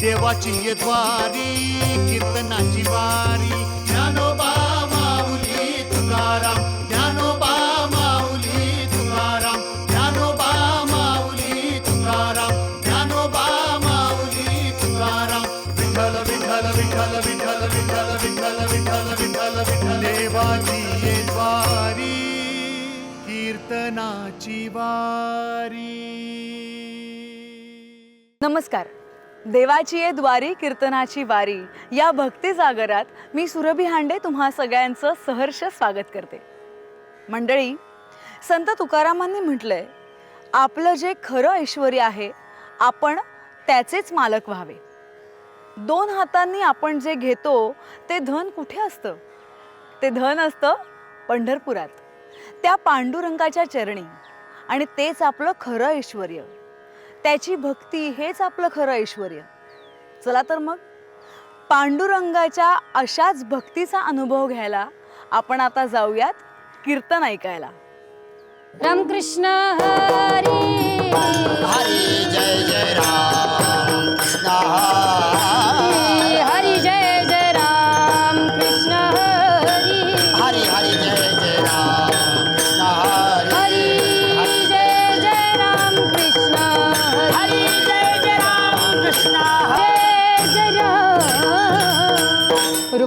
देवाची ये द्वारी कीर्तनाची वारी ज्ञानोबा माऊली तुकाराम ज्ञानोबा माऊली तुकाराम ज्ञानोबा माऊली तुकाराम ज्ञानोबा माऊली तुकाराम। विठ्ठल विठ्ठल विठ्ठल विठ्ठल विठ्ठल विठ्ठल विठ्ठल विठ्ठल विठ्ठल देवाची ये द्वारी कीर्तनाची वारी नमस्कार। देवाची ये द्वारी कीर्तनाची वारी. या भक्ती जागरात मी सुरभी हांडे तुम्हा सगळ्यांचं सहर्ष स्वागत करते. मंडळी संत तुकारामांनी म्हटलंय आपलं जे खरं ऐश्वर आहे आपण त्याचेच मालक व्हावे. दोन हातांनी आपण जे घेतो ते धन कुठे असतं? ते धन असतं पंढरपुरात. त्या पांडुरंगाच्या चरणी. आणि तेच आपलं खरं ऐश्वर त्याची भक्ती हेच आपलं खरं ऐश्वर. चला तर मग पांडुरंगाच्या अशाच भक्तीचा अनुभव घ्यायला आपण आता जाऊयात कीर्तन ऐकायला. रामकृष्ण हरी. हरी जय जय राम. कृष्ण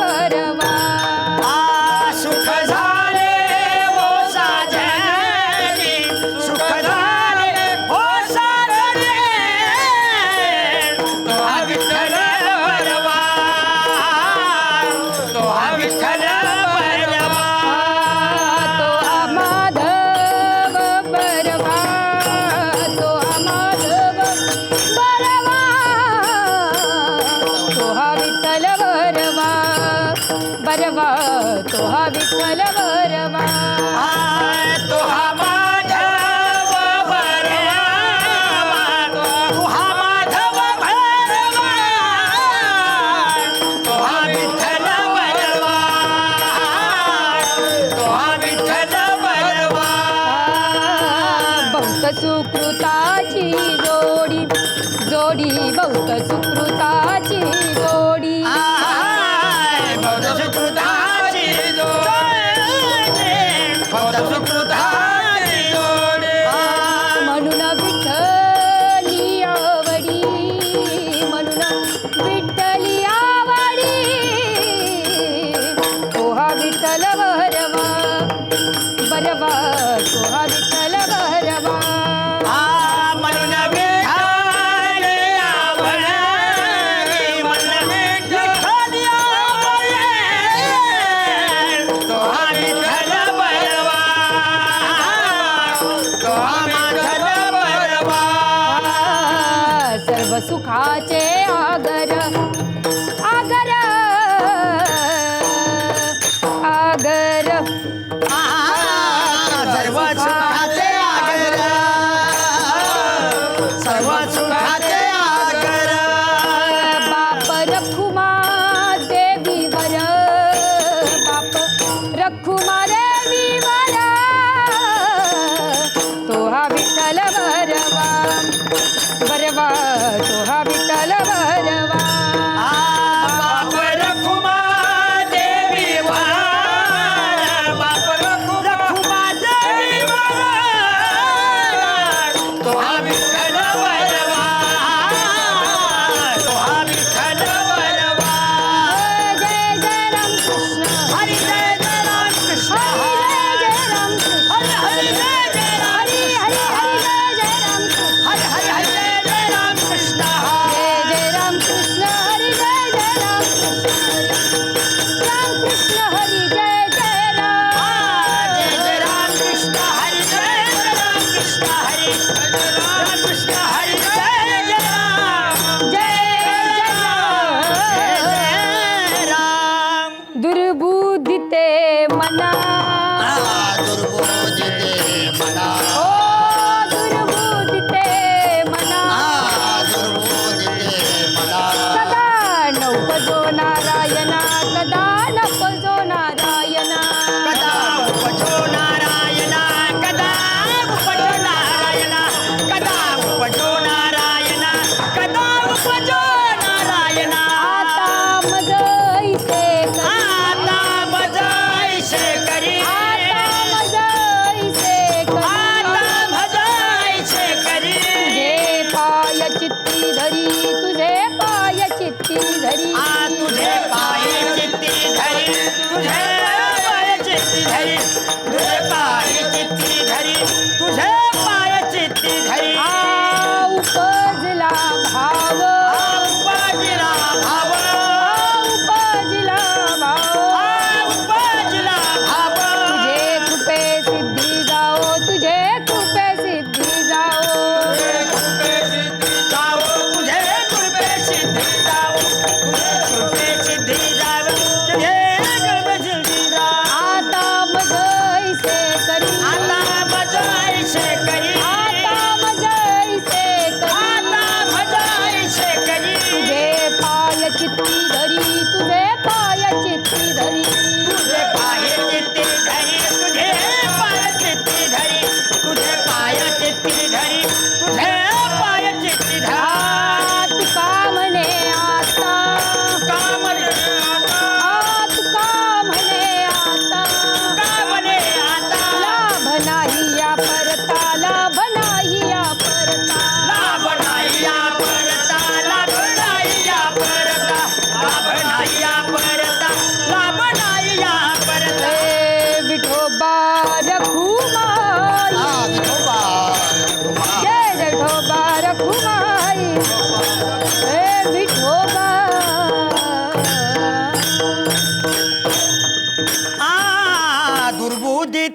भरवा आ सुख सुखाचे आगर आगर आगर सर्व सुखाचे आगर, सर्व सुखाचे ಮನ aí.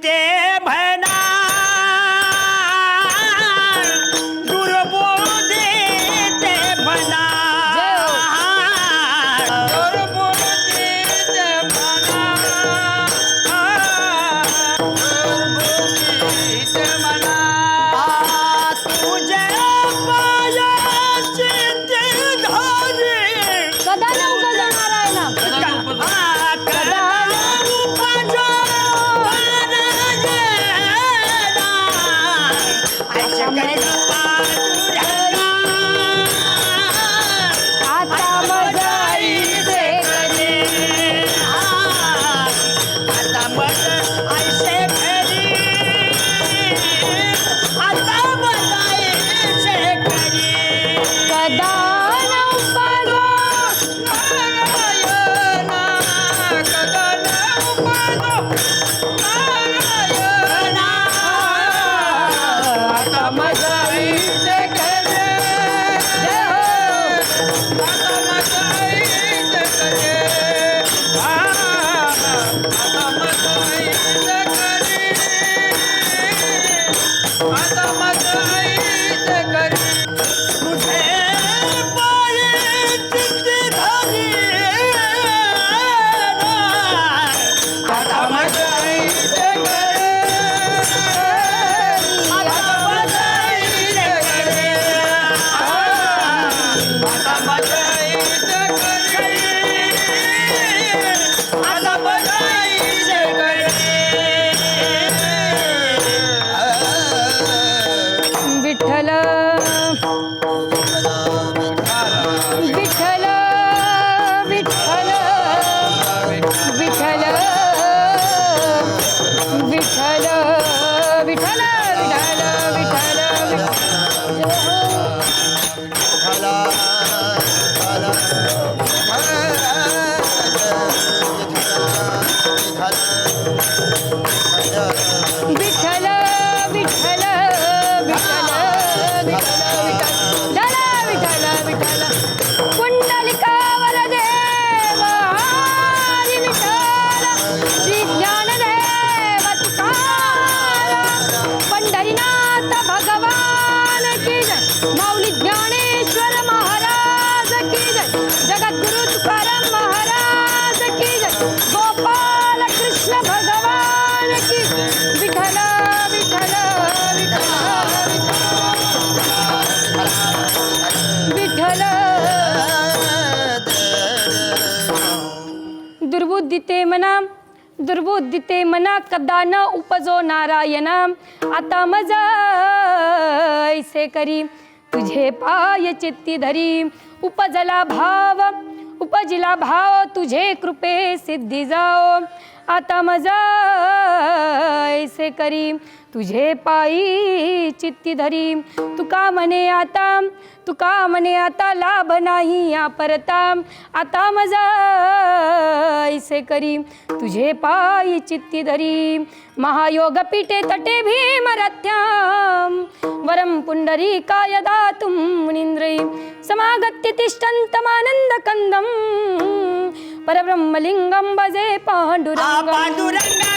ते भना दुर्बुद्धीते मना दुर्बुद्धीते मना कदा न उपजो नारायणा। आता मजा ऐसे करी तुझे पाय चित्ती धरी। उपजला भाव उपजिला भाव तुझे कृपे सिद्धी जाओ। आता मजा ऐसे करी. तुझे पायी चित्ती धरी. तुका म्हणे आता तुका म्हणे आता लाभ नाही या परता. आता मजा ऐसे करी. तुझे पायी चित्ती धरी. महायोग पीठे तटे भीमरथ्याम वरम पुंडरी काय दातुम मुनींद्रई समागत्य तिष्ठन्तमानन्दकन्दम् कंदम. परब्रह्मलिंगम बजे पांडुरंग पांडुरंगा